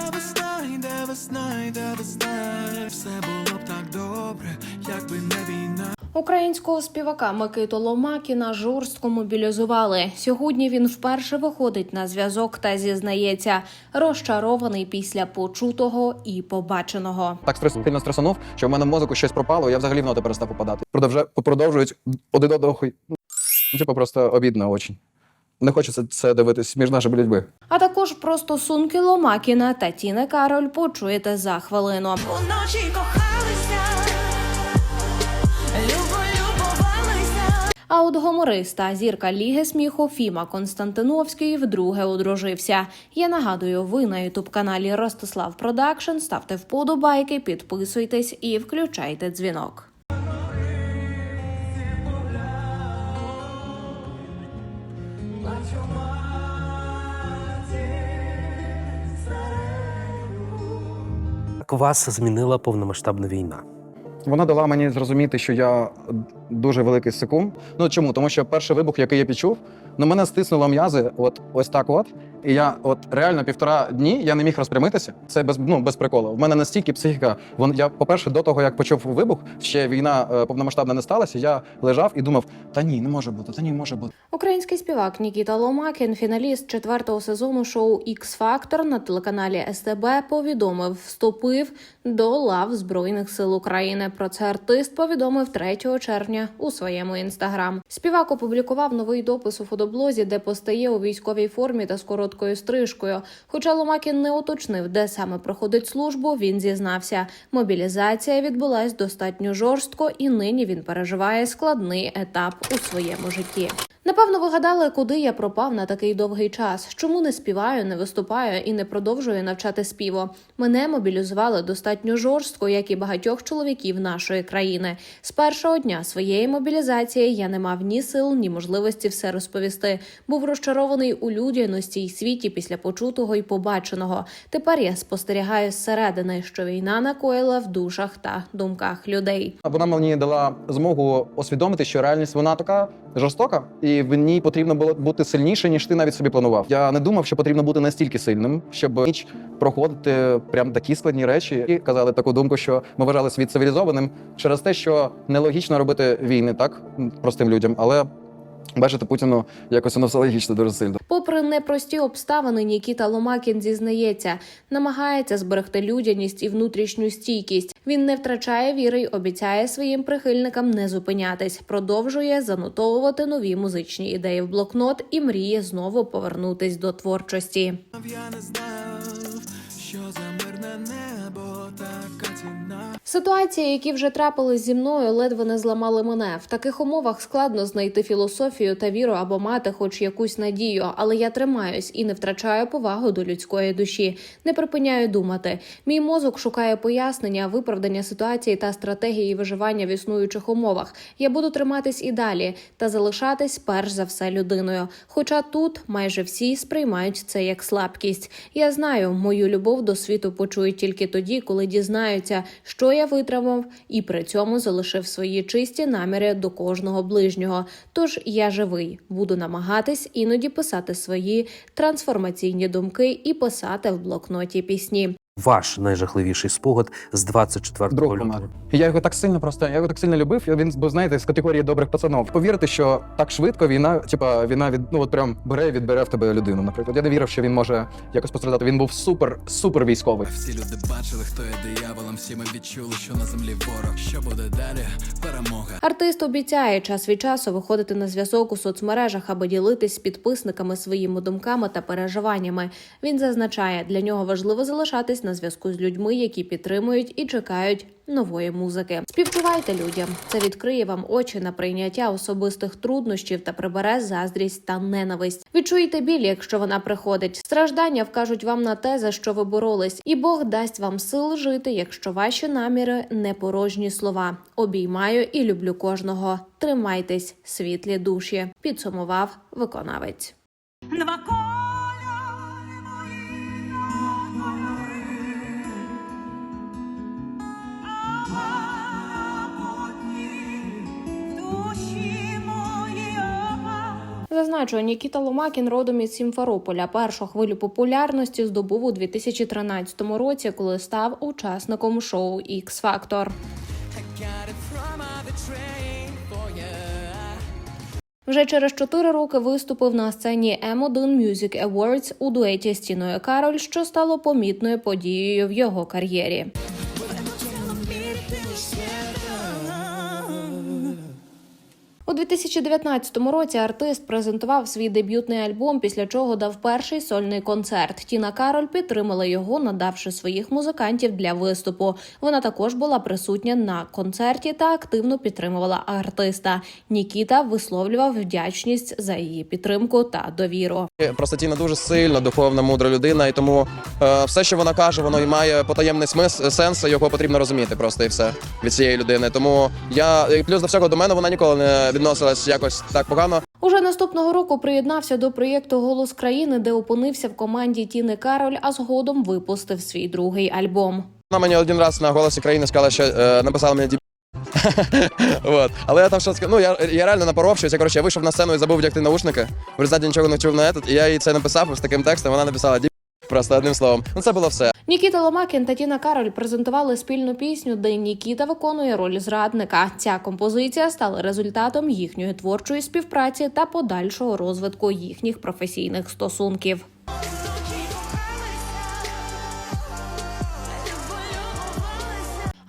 Йде весна, йде весна, йде весна. Все було б так добре, якби не війна. Українського співака Микиту Ломакіна жорстко мобілізували. Сьогодні він вперше виходить на зв'язок та зізнається, розчарований після почутого і побаченого. Так стрес сильно стресанув, що в мене в мозку щось пропало, я взагалі в ноти перестав попадати. Продовжують один одного хуй. Ну, Типу, просто обідно очень. Не хочеться це дивитись між нашими людьми. А також про стосунки Ломакіна та Тіни Кароль почуєте за хвилину. Уночі кохалися, любо любовалися. А от гумориста, зірка Ліги сміху Фіма Константиновський вдруге одружився. Я нагадую, ви на ютуб каналі Ростислав Продакшн. Ставте вподобайки, підписуйтесь і включайте дзвінок. Вас змінила повномасштабна війна? Вона дала мені зрозуміти, що я дуже великий секунд. Ну чому? Тому що перший вибух, який я відчув, ну мене стиснуло м'язи, от ось так от. І я от реально півтора дні я не міг розпрямитися. Це без ну без приколу. В мене настільки психіка. Вон я, по-перше, до того як почав вибух, ще війна е, повномасштабна не сталася. Я лежав і думав: та ні, не може бути, та ні, може бути. Український співак Нікіта Ломакін, фіналіст четвертого сезону шоу X Factor на телеканалі СТБ, повідомив, вступив до лав Збройних сил України. Про це артист повідомив 3 червня у своєму інстаграм. Співак опублікував новий допис у фотоблозі, де постає у військовій формі та з короткою стрижкою. Хоча Ломакін не уточнив, де саме проходить службу, він зізнався. Мобілізація відбулась достатньо жорстко, і нині він переживає складний етап у своєму житті. Напевно, ви гадали, куди я пропав на такий довгий час. Чому не співаю, не виступаю і не продовжую навчати співу? Мене мобілізували достатньо жорстко, як і багатьох чоловіків нашої країни. З першого дня своєї мобілізації я не мав ні сил, ні можливості все розповісти. Був розчарований у людяності й світі після почутого і побаченого. Тепер я спостерігаю зсередини, що війна накоїла в душах та думках людей. Вона мені дала змогу усвідомити, що реальність вона така жорстока, і в ній потрібно було бути сильніше, ніж ти навіть собі планував. Я не думав, що потрібно бути настільки сильним, щоб ніч проходити прям такі складні речі. І казали таку думку, що ми вважали світ цивілізованим через те, що нелогічно робити війни так простим людям, але. Бачите, Путіну якось воно все логічно дуже сильно. Попри непрості обставини, Нікіта Ломакін зізнається, намагається зберегти людяність і внутрішню стійкість. Він не втрачає віри й обіцяє своїм прихильникам не зупинятись. Продовжує занотовувати нові музичні ідеї в блокнот і мріє знову повернутись до творчості. Я не знав, що за Ситуації, які вже трапились зі мною, ледве не зламали мене. В таких умовах складно знайти філософію та віру або мати хоч якусь надію, але я тримаюсь і не втрачаю повагу до людської душі. Не припиняю думати. Мій мозок шукає пояснення, виправдання ситуації та стратегії виживання в існуючих умовах. Я буду триматись і далі та залишатись перш за все людиною. Хоча тут майже всі сприймають це як слабкість. Я знаю, мою любов до світу почують тільки тоді, коли дізнаються, що я витримав, і при цьому залишив свої чисті наміри до кожного ближнього. Тож я живий, буду намагатись іноді писати свої трансформаційні думки і писати в блокноті пісні. Ваш найжахливіший спогад з 24 Друг лютого. помер. Я його так сильно просто, я його так сильно любив. і Він був, знаєте, з категорії добрих пацанов. Повірити, що так швидко війна, типа війна від ну от прям бере і відбере в тебе людину. Наприклад, я не вірив, що він може якось пострадати. Він був супер, супер військовий. Всі люди бачили, хто є дияволом, всі ми відчули, що на землі ворог. Що буде далі? Перемога. Артист обіцяє час від часу виходити на зв'язок у соцмережах, аби ділитись з підписниками своїми думками та переживаннями. Він зазначає, для нього важливо залишатись на зв'язку з людьми, які підтримують і чекають нової музики. Співчувайте людям. Це відкриє вам очі на прийняття особистих труднощів та прибере заздрість та ненависть. Відчуєте біль, якщо вона приходить. Страждання вкажуть вам на те, за що ви боролись, і Бог дасть вам сил жити, якщо ваші наміри не порожні слова. Обіймаю і люблю кожного. Тримайтесь, світлі душі. Підсумував виконавець. Зазначу, Нікіта Ломакін родом із Сімферополя. Першу хвилю популярності здобув у 2013 році, коли став учасником шоу for ya. Вже через чотири роки виступив на сцені M1 Music Awards у дуеті з Тіною Кароль, що стало помітною подією в його кар'єрі. 2019 році артист презентував свій дебютний альбом, після чого дав перший сольний концерт. Тіна Кароль підтримала його, надавши своїх музикантів для виступу. Вона також була присутня на концерті та активно підтримувала артиста. Нікіта висловлював вдячність за її підтримку та довіру. Просто Тіна дуже сильна, духовна, мудра людина, і тому е, все, що вона каже, воно і має потаємний смис, сенс, його потрібно розуміти просто і все від цієї людини. Тому я плюс до всього до мене вона ніколи не відносилась якось так погано. Уже наступного року приєднався до проєкту Голос країни, де опинився в команді Тіни Кароль, а згодом випустив свій другий альбом. Вона мені один раз на голосі країни сказала, що е, написала мені. Вот. Але я там що ну я, я реально напоров щось. Коротше я вийшов на сцену і забув вдягти наушники. В результаті нічого не чув на этот, і я їй це написав з таким текстом. Вона написала діб. Просто одним словом. Ну це було все. Нікіта Ломакін та Тіна Кароль презентували спільну пісню, де Нікіта виконує роль зрадника. Ця композиція стала результатом їхньої творчої співпраці та подальшого розвитку їхніх професійних стосунків.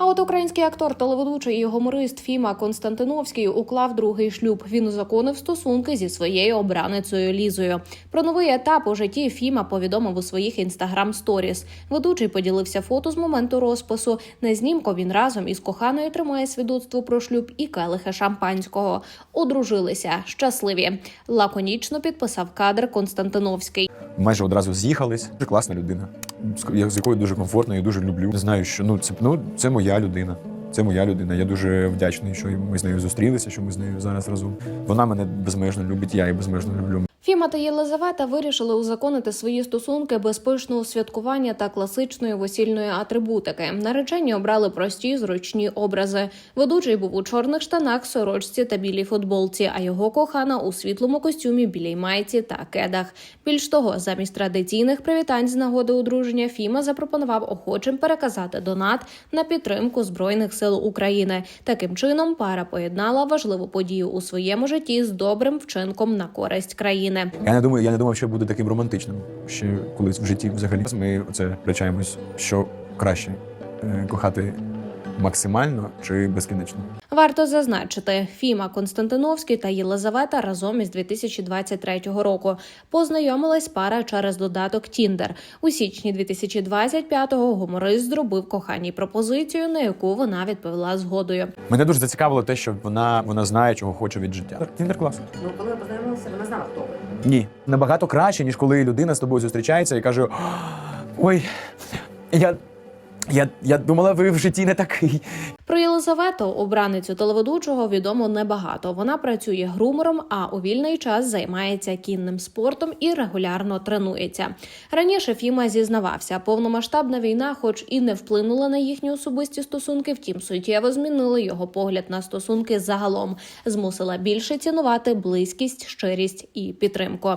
А от український актор, телеведучий і гуморист Фіма Константиновський уклав другий шлюб. Він узаконив стосунки зі своєю обраницею Лізою. Про новий етап у житті Фіма повідомив у своїх інстаграм сторіс. Ведучий поділився фото з моменту розпису. На знімку він разом із коханою тримає свідоцтво про шлюб і келихи шампанського. Одружилися щасливі. Лаконічно підписав кадр Константиновський. майже одразу з'їхались. Класна людина, з- якою дуже комфортно, і дуже люблю. Знаю, що ну це ну це моя людина. Це моя людина. Я дуже вдячний, що ми з нею зустрілися, що ми з нею зараз разом. Вона мене безмежно любить, я її безмежно люблю. Фіма та Єлизавета вирішили узаконити свої стосунки без пишного святкування та класичної весільної атрибутики. Наречені обрали прості зручні образи. Ведучий був у чорних штанах, сорочці та білій футболці, а його кохана у світлому костюмі, білій майці та кедах. Більш того, замість традиційних привітань з нагоди одруження Фіма запропонував охочим переказати донат на підтримку збройних сил України. Таким чином, пара поєднала важливу подію у своєму житті з добрим вчинком на користь країни. Я не думаю, я не думав, що буде таким романтичним. Ще колись в житті взагалі ми це речаємось, що краще е, кохати максимально чи безкінечно. Варто зазначити, Фіма Константиновський та Єлизавета разом із 2023 року познайомилась пара через додаток Тіндер. У січні 2025-го гуморист зробив коханій пропозицію, на яку вона відповіла згодою. Мене дуже зацікавило те, що вона, вона знає, чого хоче від життя. Тіндер клас. Ну, коли ви познайомилися, вона знала, хто ви. Ні, набагато краще, ніж коли людина з тобою зустрічається і каже: Ой, я, я, я думала, ви в житті не такий. Про Єлизавету, обраницю телеведучого, відомо небагато. Вона працює грумером, а у вільний час займається кінним спортом і регулярно тренується. Раніше Фіма зізнавався, повномасштабна війна, хоч і не вплинула на їхні особисті стосунки, втім суттєво змінила його погляд на стосунки загалом, змусила більше цінувати близькість, щирість і підтримку.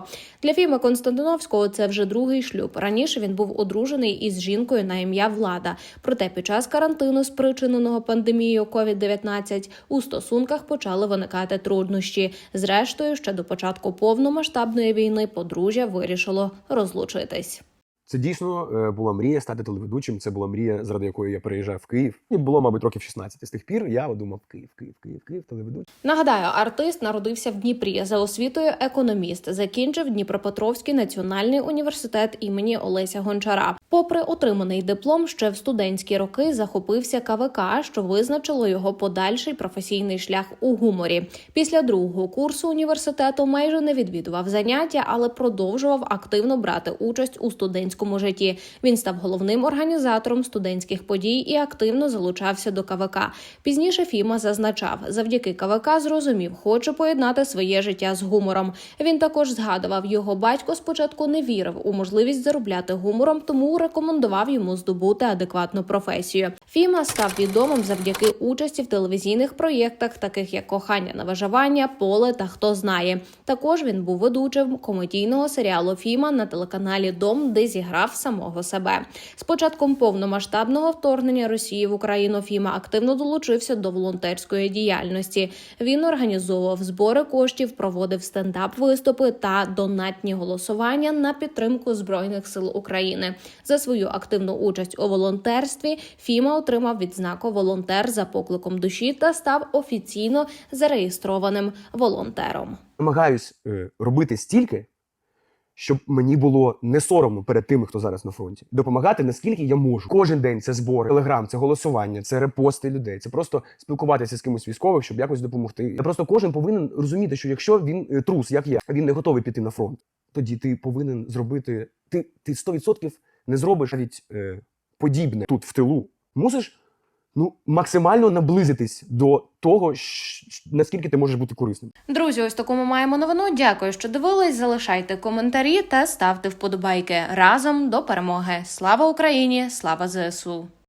Для Фіми Константиновського це вже другий шлюб. Раніше він був одружений із жінкою на ім'я Влада. Проте під час карантину, спричиненого пандемією COVID-19, у стосунках почали виникати труднощі. Зрештою, ще до початку повномасштабної війни подружжя вирішило розлучитись. Це дійсно е, була мрія стати телеведучим. Це була мрія, заради якої я переїжджав в Київ. І було, мабуть, років 16. З тих пір я думав Київ, Київ, Київ, Київ, телеведучий. Нагадаю, артист народився в Дніпрі за освітою економіст. Закінчив Дніпропетровський національний університет імені Олеся Гончара. Попри отриманий диплом, ще в студентські роки захопився КВК, що визначило його подальший професійний шлях у гуморі. Після другого курсу університету майже не відвідував заняття, але продовжував активно брати участь у студентському житті. Він став головним організатором студентських подій і активно залучався до КВК. Пізніше Фіма зазначав, завдяки КВК зрозумів, хоче поєднати своє життя з гумором. Він також згадував, його батько спочатку не вірив у можливість заробляти гумором, тому порекомендував йому здобути адекватну професію. Фіма став відомим завдяки участі в телевізійних проєктах, таких як кохання на виживання, поле та хто знає. Також він був ведучим комедійного серіалу Фіма на телеканалі Дом, де зіграв самого себе. З початком повномасштабного вторгнення Росії в Україну Фіма активно долучився до волонтерської діяльності. Він організовував збори коштів, проводив стендап-виступи та донатні голосування на підтримку збройних сил України. За свою активну участь у волонтерстві Фіма отримав відзнаку волонтер за покликом душі та став офіційно зареєстрованим волонтером. намагаюсь е, робити стільки, щоб мені було не соромно перед тими, хто зараз на фронті. Допомагати наскільки я можу. Кожен день це збори, телеграм, це голосування, це репости людей. Це просто спілкуватися з кимось військовим, щоб якось допомогти. Я просто кожен повинен розуміти, що якщо він е, трус, як я, він не готовий піти на фронт, тоді ти повинен зробити. Ти, ти 100% не зробиш навіть е, подібне тут в тилу. Мусиш ну максимально наблизитись до того, наскільки ти можеш бути корисним. Друзі, ось таку ми маємо новину. Дякую, що дивились. Залишайте коментарі та ставте вподобайки разом до перемоги. Слава Україні! Слава ЗСУ!